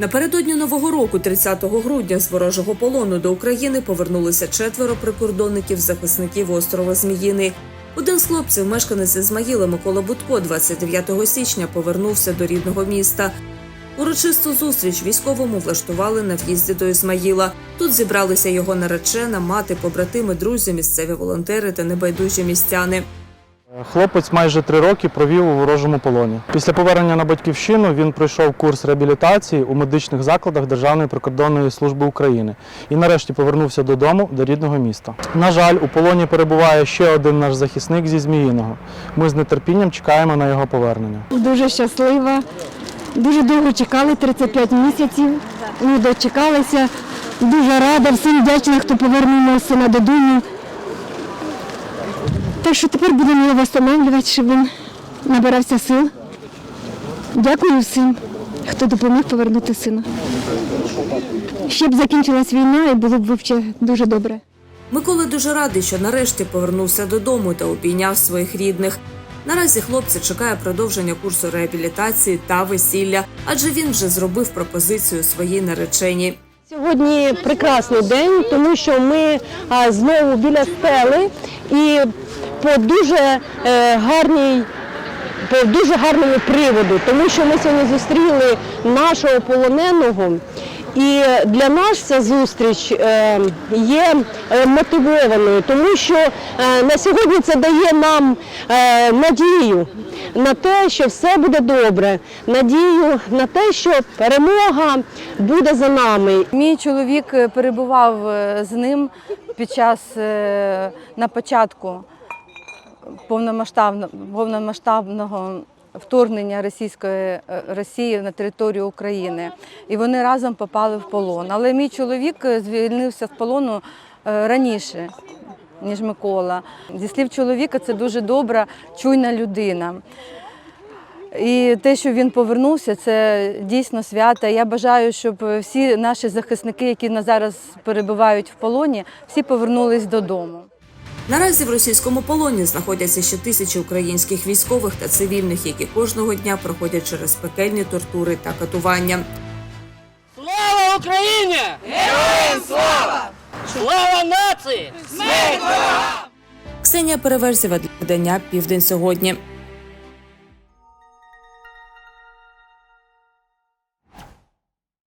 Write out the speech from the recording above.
Напередодні нового року, 30 грудня, з ворожого полону до України повернулися четверо прикордонників захисників острова Зміїний. Один з хлопців, мешканець Ізмаїла Микола Будко, 29 січня повернувся до рідного міста. Урочисту зустріч військовому влаштували на в'їзді до Ізмаїла. Тут зібралися його наречена, мати, побратими, друзі, місцеві волонтери та небайдужі містяни. Хлопець майже три роки провів у ворожому полоні. Після повернення на батьківщину він пройшов курс реабілітації у медичних закладах Державної прикордонної служби України і нарешті повернувся додому до рідного міста. На жаль, у полоні перебуває ще один наш захисник зі Зміїного. Ми з нетерпінням чекаємо на його повернення. Дуже щаслива. Дуже довго чекали, 35 місяців. Ми дочекалися. Дуже рада, всім вдячна, хто повернув сина додому. Так що тепер будемо його встановлювати, щоб він набирався сил. Дякую всім, хто допоміг повернути сина. Щоб закінчилась війна і було б взагалі дуже добре. Микола дуже радий, що нарешті повернувся додому та обійняв своїх рідних. Наразі хлопця чекає продовження курсу реабілітації та весілля, адже він вже зробив пропозицію своїй нареченій. Сьогодні прекрасний день, тому що ми знову біля стели і по дуже е, гарній. По дуже гарному приводу, тому що ми сьогодні зустріли нашого полоненого, і для нас ця зустріч е, є е, мотивованою, тому що на сьогодні це дає нам надію на те, що все буде добре, надію на те, що перемога буде за нами. Мій чоловік перебував з ним під час на початку повномасштабно- повномасштабного вторгнення Російської е, Росії на територію України. І вони разом попали в полон. Але мій чоловік е, звільнився з полону е, раніше. Ніж Микола. Зі слів чоловіка, це дуже добра, чуйна людина. І те, що він повернувся, це дійсно свято. Я бажаю, щоб всі наші захисники, які на зараз перебувають в полоні, всі повернулись додому. Наразі в російському полоні знаходяться ще тисячі українських військових та цивільних, які кожного дня проходять через пекельні тортури та катування. Слава Україні! Героям слава! Слава нації! Ксенія Переверзєва для видання Південь сьогодні.